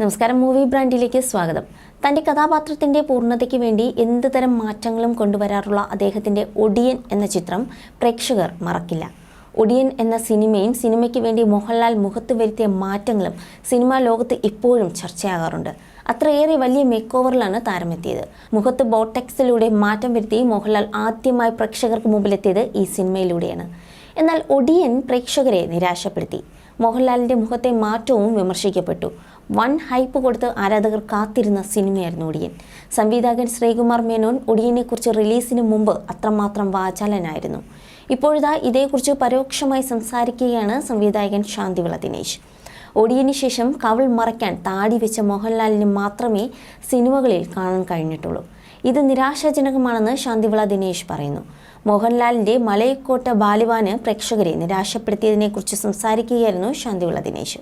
നമസ്കാരം മൂവി ബ്രാൻഡിലേക്ക് സ്വാഗതം. തന്റെ കഥാപാത്രത്തിന്റെ പൂർണതയ്ക്ക് വേണ്ടി എന്ത് തരം മാറ്റങ്ങളും കൊണ്ടുവരാറുള്ള അദ്ദേഹത്തിന്റെ ഒടിയൻ എന്ന ചിത്രം പ്രേക്ഷകർ മറക്കില്ല. ഒടിയൻ എന്ന സിനിമയും സിനിമയ്ക്ക് വേണ്ടി മോഹൻലാൽ മുഖത്ത് വരുത്തിയ മാറ്റങ്ങളും സിനിമാ ലോകത്ത് ഇപ്പോഴും ചർച്ചയാകാറുണ്ട്. അത്രയേറെ വലിയ മേക്ക് ഓവറിലാണ് താരമെത്തിയത്. മുഖത്ത് ബോട്ടെക്സിലൂടെ മാറ്റം വരുത്തി മോഹൻലാൽ ആദ്യമായി പ്രേക്ഷകർക്ക് മുമ്പിലെത്തിയത് ഈ സിനിമയിലൂടെയാണ്. എന്നാൽ ഒടിയൻ പ്രേക്ഷകരെ നിരാശപ്പെടുത്തി. മോഹൻലാലിന്റെ മുഖത്തെ മാറ്റവും വിമർശിക്കപ്പെട്ടു. വൺ ഹൈപ്പ് കൊടുത്ത് ആരാധകർ കാത്തിരുന്ന സിനിമയായിരുന്നു ഒടിയൻ. സംവിധായകൻ ശ്രീകുമാർ മേനോൻ ഒടിയനെക്കുറിച്ച് റിലീസിന് മുമ്പ് അത്രമാത്രം വാചാലനായിരുന്നു. ഇപ്പോഴിതാ ഇതേക്കുറിച്ച് പരോക്ഷമായി സംസാരിക്കുകയാണ് സംവിധായകൻ ശാന്തിവിള ദിനേശ് ഒടിയന് ശേഷം കവൾ മറയ്ക്കാൻ താടി വെച്ച മോഹൻലാലിന് മാത്രമേ സിനിമകളിൽ കാണാൻ കഴിഞ്ഞിട്ടുള്ളൂ. ഇത് നിരാശാജനകമാണെന്ന് ശാന്തിവിള ദിനേശ് പറയുന്നു. മോഹൻലാലിന്റെ മലയക്കോട്ട ബാലിവാന് പ്രേക്ഷകരെ നിരാശപ്പെടുത്തിയതിനെക്കുറിച്ച് സംസാരിക്കുകയായിരുന്നു ശാന്തിവിള ദിനേശ്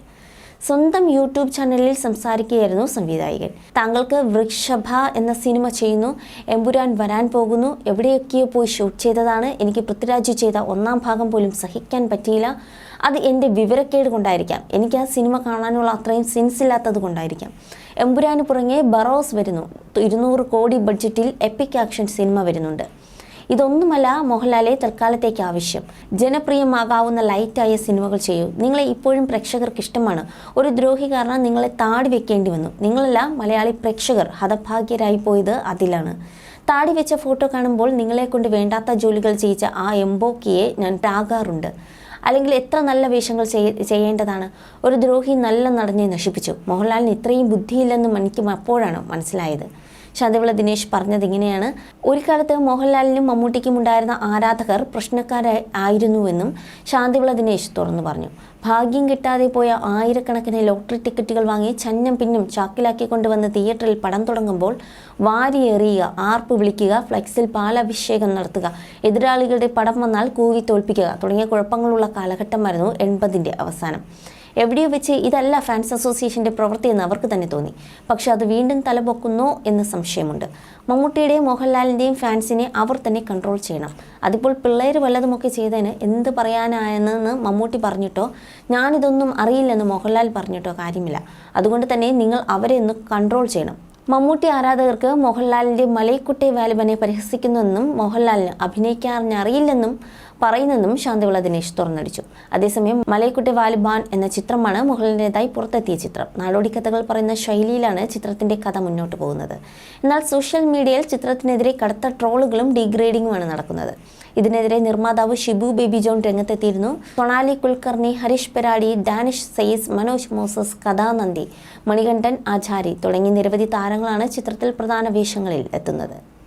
സ്വന്തം യൂട്യൂബ് ചാനലിൽ സംസാരിക്കുകയായിരുന്നു സംവിധായകൻ. താങ്കൾക്ക് വൃക്ഷഭ എന്ന സിനിമ ചെയ്യുന്നു. എമ്പുരാൻ വരാൻ പോകുന്നു. എവിടെയൊക്കെയോ പോയി ഷൂട്ട് ചെയ്തതാണ്. എനിക്ക് പൃഥ്വിരാജ് ചെയ്ത ഒന്നാം ഭാഗം പോലും സഹിക്കാൻ പറ്റിയില്ല. അത് എന്റെ വിവരക്കേട് കൊണ്ടായിരിക്കാം. എനിക്ക് ആ സിനിമ കാണാനുള്ള അത്രയും സെൻസ് ഇല്ലാത്തത് കൊണ്ടായിരിക്കാം. എമ്പുരാന് പുറമെ ബറോസ് വരുന്നു. ഇരുന്നൂറ് കോടി ബഡ്ജറ്റിൽ എപ്പിക് ആക്ഷൻ സിനിമ വരുന്നുണ്ട്. ഇതൊന്നുമല്ല മോഹൻലാലെ തൽക്കാലത്തേക്ക് ആവശ്യം. ജനപ്രിയമാകാവുന്ന ലൈറ്റായ സിനിമകൾ ചെയ്യൂ. നിങ്ങളെ ഇപ്പോഴും പ്രേക്ഷകർക്ക് ഇഷ്ടമാണ്. ഒരു ദ്രോഹി കാരണം നിങ്ങളെ താടി വെക്കേണ്ടി വന്നു. നിങ്ങളല്ല മലയാളി പ്രേക്ഷകർ. ഹതഭാഗ്യരായി പോയത് അതിലാണ്. താടി വെച്ച ഫോട്ടോ കാണുമ്പോൾ നിങ്ങളെ കൊണ്ട് വേണ്ടാത്ത ജോലികൾ ചെയ്യിച്ച ആ എംബോക്കിയെ ഞാൻ ടാകാറുണ്ട് അല്ലെങ്കിൽ എത്ര നല്ല വേഷങ്ങൾ ചെയ്യ ചെയ്യേണ്ടതാണ്? ഒരു ദ്രോഹി നല്ല നടനെ നശിപ്പിച്ചു. മോഹൻലാലിന് ഇത്രയും ബുദ്ധിയില്ലെന്നും എനിക്ക് അപ്പോഴാണ് മനസ്സിലായത്. ശാന്തിവിള ദിനേശ് പറഞ്ഞത് ഇങ്ങനെയാണ്. ഒരു കാലത്ത് മോഹൻലാലിനും മമ്മൂട്ടിക്കും ഉണ്ടായിരുന്ന ആരാധകർ പ്രശ്നക്കാരായി ആയിരുന്നുവെന്നും ശാന്തിവിള ദിനേശ് തുറന്നു പറഞ്ഞു. ഭാഗ്യം കിട്ടാതെ പോയ ആയിരക്കണക്കിന് ലോട്ടറി ടിക്കറ്റുകൾ വാങ്ങി ചന്നം പിന്നും ചാക്കിലാക്കി കൊണ്ടുവന്ന് തിയേറ്ററിൽ പടം തുടങ്ങുമ്പോൾ വാരിയെറിയുക ആർപ്പ് വിളിക്കുക ഫ്ലെക്സിൽ പാലഭിഷേകം നടത്തുക എതിരാളികളുടെ പടം വന്നാൽ കൂവി തോൽപ്പിക്കുക തുടങ്ങിയ കുഴപ്പങ്ങളുള്ള കാലഘട്ടമായിരുന്നു എൺപതിന്റെ അവസാനം. എവിടെയോ വെച്ച് ഇതല്ല ഫാൻസ് അസോസിയേഷന്റെ പ്രവൃത്തി എന്ന് അവർക്ക് തന്നെ തോന്നി. പക്ഷേ അത് വീണ്ടും തലപൊക്കുന്നോ എന്ന് സംശയമുണ്ട്. മമ്മൂട്ടിയുടെയും മോഹൻലാലിന്റെയും ഫാൻസിനെ അവർ തന്നെ കൺട്രോൾ ചെയ്യണം. അതിപ്പോൾ പിള്ളേർ വല്ലതുമൊക്കെ ചെയ്തതിന് എന്ത് പറയാനായെന്ന് മമ്മൂട്ടി പറഞ്ഞിട്ടോ ഞാനിതൊന്നും അറിയില്ലെന്ന് മോഹൻലാൽ പറഞ്ഞിട്ടോ കാര്യമില്ല. അതുകൊണ്ട് തന്നെ നിങ്ങൾ അവരെ ഒന്ന് കൺട്രോൾ ചെയ്യണം. മമ്മൂട്ടി ആരാധകർക്ക് മോഹൻലാലിന്റെ മലൈക്കുട്ടെ വാലിബനെ പരിഹസിക്കുന്നെന്നും മോഹൻലാലിന് അഭിനയിക്കാറിഞ്ഞറിയില്ലെന്നും പറയുന്നെന്നും ശാന്തിവിള ദിനേശ് തുറന്നടിച്ചു. അതേസമയം മലയക്കുട്ടി വാലിബാൻ എന്ന ചിത്രമാണ് മോഹൻലാലിന്റെതായി പുറത്തെത്തിയ ചിത്രം. നാടോടി കഥകൾ പറയുന്ന ശൈലിയിലാണ് ചിത്രത്തിന്റെ കഥ മുന്നോട്ട് പോകുന്നത്. എന്നാൽ സോഷ്യൽ മീഡിയയിൽ ചിത്രത്തിനെതിരെ കടുത്ത ട്രോളുകളും ഡീഗ്രേഡിങ്ങുമാണ് നടക്കുന്നത്. ഇതിനെതിരെ നിർമ്മാതാവ് ഷിബു ബേബി ജോൺ രംഗത്തെത്തിയിരുന്നു. സൊണാലി കുൽക്കർണി ഹരീഷ് പെരാടി ഡാനിഷ് സെയ്സ് മനോജ് മോസസ് കഥാനന്ദി മണികണ്ഠൻ ആചാരി തുടങ്ങി നിരവധി താരങ്ങളാണ് ചിത്രത്തിൽ പ്രധാന വേഷങ്ങളിൽ എത്തുന്നത്.